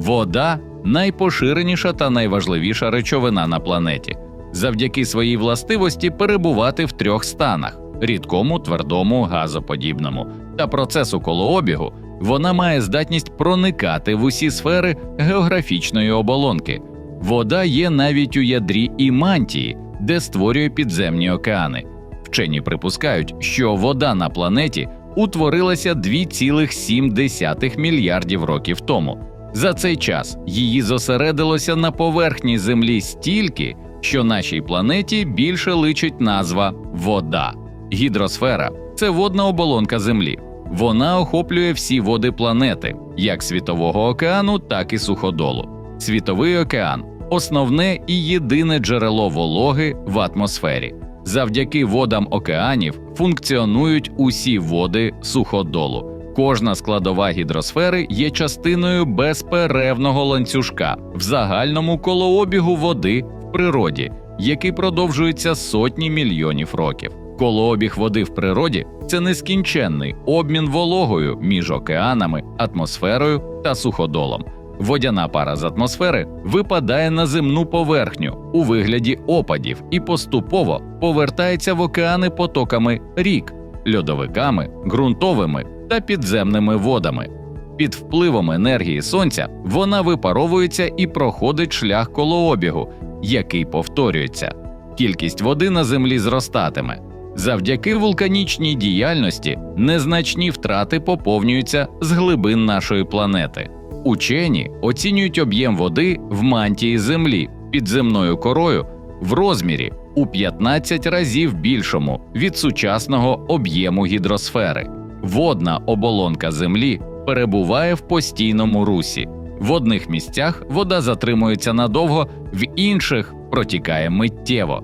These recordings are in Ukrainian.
Вода найпоширеніша та найважливіша речовина на планеті. Завдяки своїй властивості перебувати в трьох станах: рідкому, твердому, газоподібному та процесу колообігу, вона має здатність проникати в усі сфери географічної оболонки. Вода є навіть у ядрі і мантії, де створює підземні океани. Вчені припускають, що вода на планеті утворилася 2,7 мільярдів років тому. За цей час її зосередилося на поверхні Землі стільки, що нашій планеті більше личить назва вода. Гідросфера це водна оболонка Землі. Вона охоплює всі води планети, як світового океану, так і суходолу. Світовий океан основне і єдине джерело вологи в атмосфері. Завдяки водам океанів функціонують усі води суходолу. Кожна складова гідросфери є частиною безперервного ланцюжка в загальному колообігу води в природі, який продовжується сотні мільйонів років. Колообіг води в природі це нескінченний обмін вологою між океанами, атмосферою та суходолом. Водяна пара з атмосфери випадає на земну поверхню у вигляді опадів і поступово повертається в океани потоками рік, льодовиками, ґрунтовими та підземними водами. Під впливом енергії сонця вона випаровується і проходить шлях колообігу, який повторюється. Кількість води на землі зростатиме. Завдяки вулканічній діяльності незначні втрати поповнюються з глибин нашої планети. Учені оцінюють об'єм води в мантії Землі під земною корою в розмірі у 15 разів більшому від сучасного об'єму гідросфери. Водна оболонка Землі перебуває в постійному русі. В одних місцях вода затримується надовго, в інших протікає миттєво.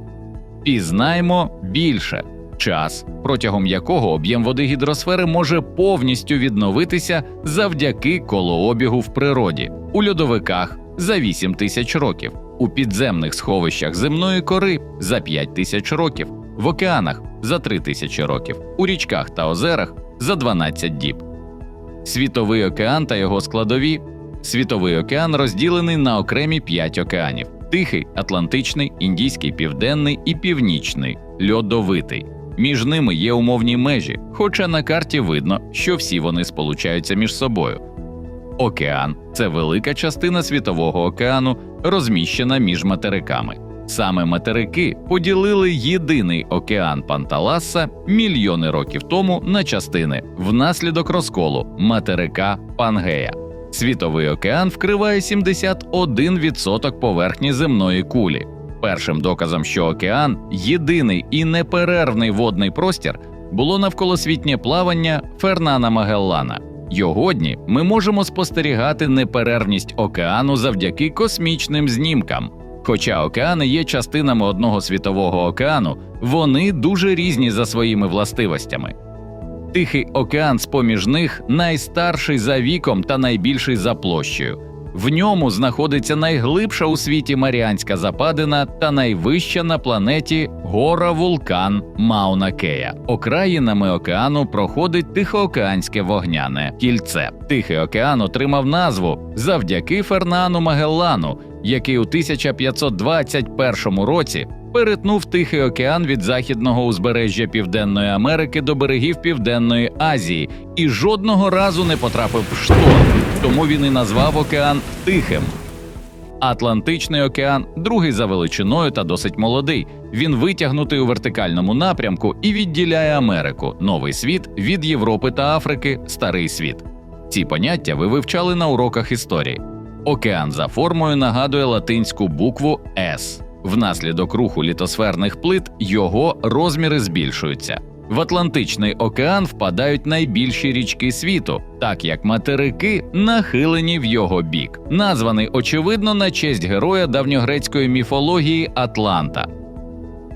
Пізнаймо більше час, протягом якого об'єм води гідросфери може повністю відновитися завдяки колообігу в природі, у льодовиках за 8 тисяч років, у підземних сховищах земної кори за 5 тисяч років, в океанах за 3 тисячі років, у річках та озерах за 12 діб. Світовий океан та його складові. Світовий океан розділений на окремі п'ять океанів: Тихий, Атлантичний, Індійський, Південний і Північний, льодовитий. Між ними є умовні межі, хоча на карті видно, що всі вони сполучаються між собою. Океан це велика частина світового океану, розміщена між материками. Саме материки поділили єдиний океан Панталаса мільйони років тому на частини внаслідок розколу материка Пангея. Світовий океан вкриває 71% поверхні земної кулі. Першим доказом, що океан єдиний і неперервний водний простір, було навколосвітнє плавання Фернана Магеллана. Його дні ми можемо спостерігати неперервність океану завдяки космічним знімкам. Хоча океани є частинами одного світового океану, вони дуже різні за своїми властивостями. Тихий океан з поміж них найстарший за віком та найбільший за площею. В ньому знаходиться найглибша у світі Маріанська Западина та найвища на планеті гора вулкан Мауна Кея. Окраїнами океану проходить Тихоокеанське вогняне кільце. Тихий океан отримав назву завдяки Фернану Магеллану, який у 1521 році перетнув Тихий океан від західного узбережжя Південної Америки до берегів Південної Азії і жодного разу не потрапив в шторм, тому він і назвав океан Тихим. Атлантичний океан другий за величиною та досить молодий. Він витягнутий у вертикальному напрямку і відділяє Америку, новий світ від Європи та Африки, старий світ. Ці поняття ви вивчали на уроках історії. Океан за формою нагадує латинську букву С. Внаслідок руху літосферних плит його розміри збільшуються. В Атлантичний океан впадають найбільші річки світу, так як материки нахилені в його бік, названий очевидно на честь героя давньогрецької міфології Атланта.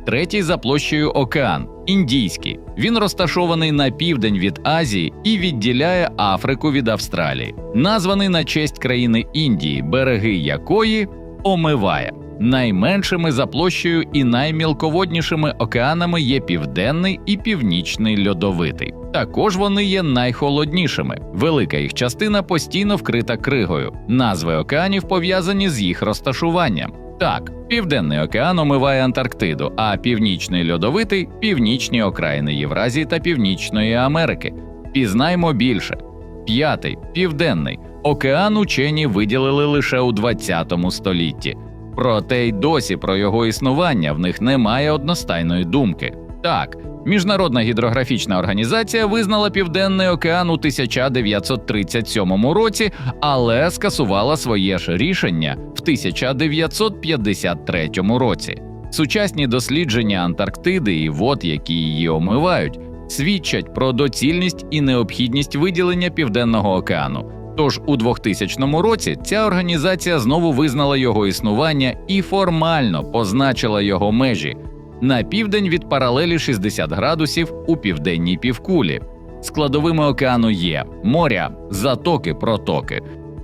Третій за площею океан Індійський. Він розташований на південь від Азії і відділяє Африку від Австралії, названий на честь країни Індії, береги якої омиває. Найменшими за площею і наймілководнішими океанами є південний і північний льодовитий. Також вони є найхолоднішими. Велика їх частина постійно вкрита кригою. Назви океанів пов'язані з їх розташуванням. Так, Південний океан омиває Антарктиду, а північний льодовитий північні окраїни Євразії та Північної Америки. Пізнаймо більше. П'ятий південний океан учені виділили лише у 20 столітті. Проте й досі про його існування в них немає одностайної думки. Так, Міжнародна гідрографічна організація визнала Південний океан у 1937 році, але скасувала своє ж рішення в 1953 році. Сучасні дослідження Антарктиди і вод, які її омивають, свідчать про доцільність і необхідність виділення Південного океану. Тож у 2000 році ця організація знову визнала його існування і формально позначила його межі на південь від паралелі 60 градусів у південній півкулі. Складовими океану є моря, затоки, протоки.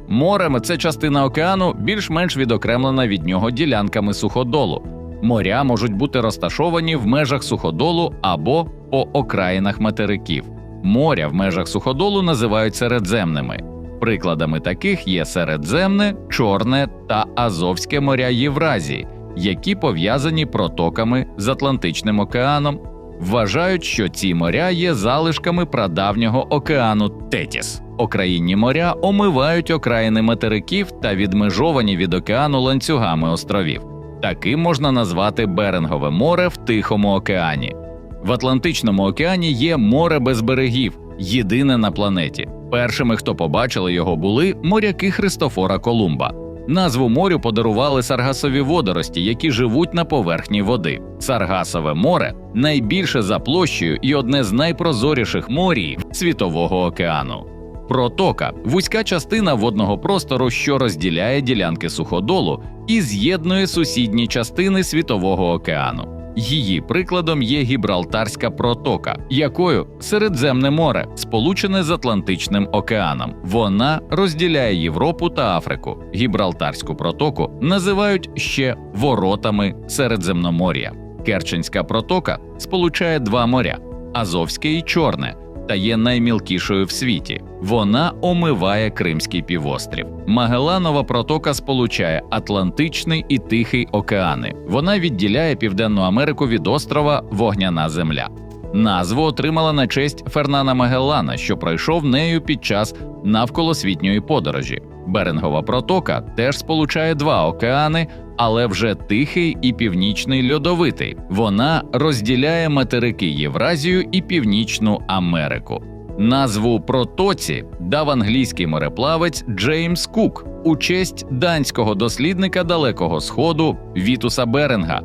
Морем це частина океану, більш-менш відокремлена від нього ділянками суходолу. Моря можуть бути розташовані в межах суходолу або по окраїнах материків. Моря в межах суходолу називають середземними. Прикладами таких є Середземне, Чорне та Азовське моря Євразії, які пов'язані протоками з Атлантичним океаном. Вважають, що ці моря є залишками прадавнього океану Тетіс. Окраїнні моря омивають окраїни материків та відмежовані від океану ланцюгами островів. Таким можна назвати Берингове море в Тихому океані. В Атлантичному океані є море без берегів, єдине на планеті. Першими, хто побачили його, були моряки Христофора Колумба. Назву морю подарували саргасові водорості, які живуть на поверхні води. Саргасове море найбільше за площею і одне з найпрозоріших морів Світового океану. Протока вузька частина водного простору, що розділяє ділянки суходолу і з'єднує сусідні частини Світового океану. Її прикладом є Гібралтарська протока, якою Середземне море сполучене з Атлантичним океаном. Вона розділяє Європу та Африку. Гібралтарську протоку називають ще воротами Середземномор'я. Керченська протока сполучає два моря Азовське і Чорне. Та є наймілкішою в світі. Вона омиває Кримський півострів. Магеланова протока сполучає Атлантичний і Тихий океани. Вона відділяє Південну Америку від острова Вогняна Земля. Назву отримала на честь Фернана Магеллана, що пройшов нею під час навколосвітньої подорожі. Берингова протока теж сполучає два океани, але вже тихий і північний льодовитий. Вона розділяє материки Євразію і Північну Америку. Назву протоці дав англійський мореплавець Джеймс Кук у честь данського дослідника Далекого Сходу Вітуса Беринга.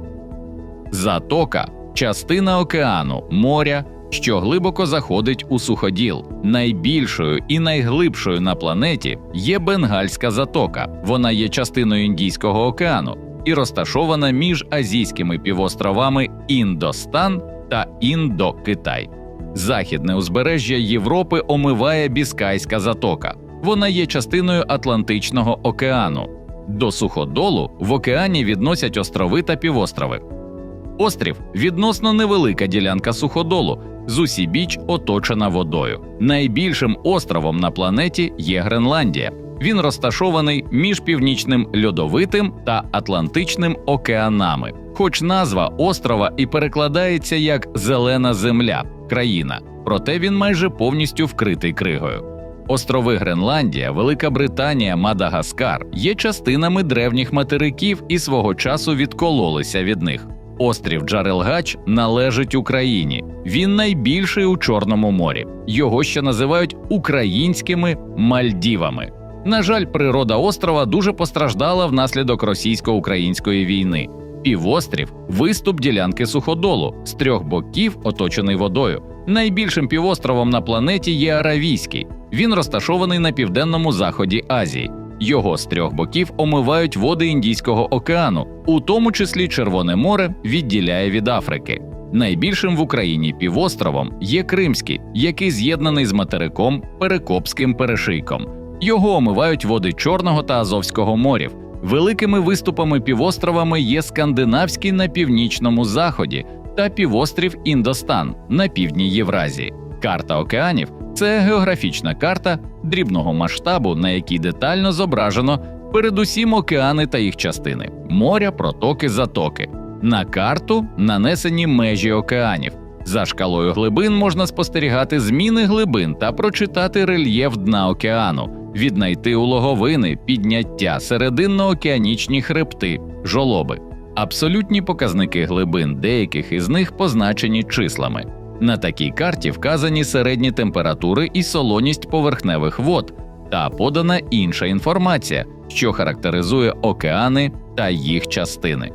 Затока частина океану, моря, що глибоко заходить у суходіл. Найбільшою і найглибшою на планеті є Бенгальська затока. Вона є частиною Індійського океану і розташована між азійськими півостровами Індостан та Індокитай. Західне узбережжя Європи омиває Біскайська затока. Вона є частиною Атлантичного океану. До суходолу в океані відносять острови та півострови. Острів відносно невелика ділянка суходолу, з усібіч оточена водою. Найбільшим островом на планеті є Гренландія. Він розташований між північним льодовитим та Атлантичним океанами. Хоч назва острова і перекладається як Зелена Земля, країна, проте він майже повністю вкритий кригою. Острови Гренландія, Велика Британія, Мадагаскар є частинами древніх материків і свого часу відкололися від них. Острів Джарелгач належить Україні. Він найбільший у Чорному морі. Його ще називають українськими Мальдівами. На жаль, природа острова дуже постраждала внаслідок російсько-української війни. Півострів виступ ділянки суходолу з трьох боків, оточений водою. Найбільшим півостровом на планеті є Аравійський. Він розташований на південному заході Азії. Його з трьох боків омивають води Індійського океану, у тому числі Червоне море відділяє від Африки. Найбільшим в Україні півостровом є Кримський, який з'єднаний з материком Перекопським перешийком. Його омивають води Чорного та Азовського морів. Великими виступами півостровами є Скандинавський на північному заході та півострів Індостан на півдні Євразії. Карта океанів це географічна карта дрібного масштабу, на якій детально зображено передусім океани та їх частини, моря, протоки, затоки. На карту нанесені межі океанів. За шкалою глибин можна спостерігати зміни глибин та прочитати рельєф дна океану, віднайти улоговини, підняття, серединно-океанічні хребти, жолоби. Абсолютні показники глибин деяких із них позначені числами. На такій карті вказані середні температури і солоність поверхневих вод, та подана інша інформація, що характеризує океани та їх частини.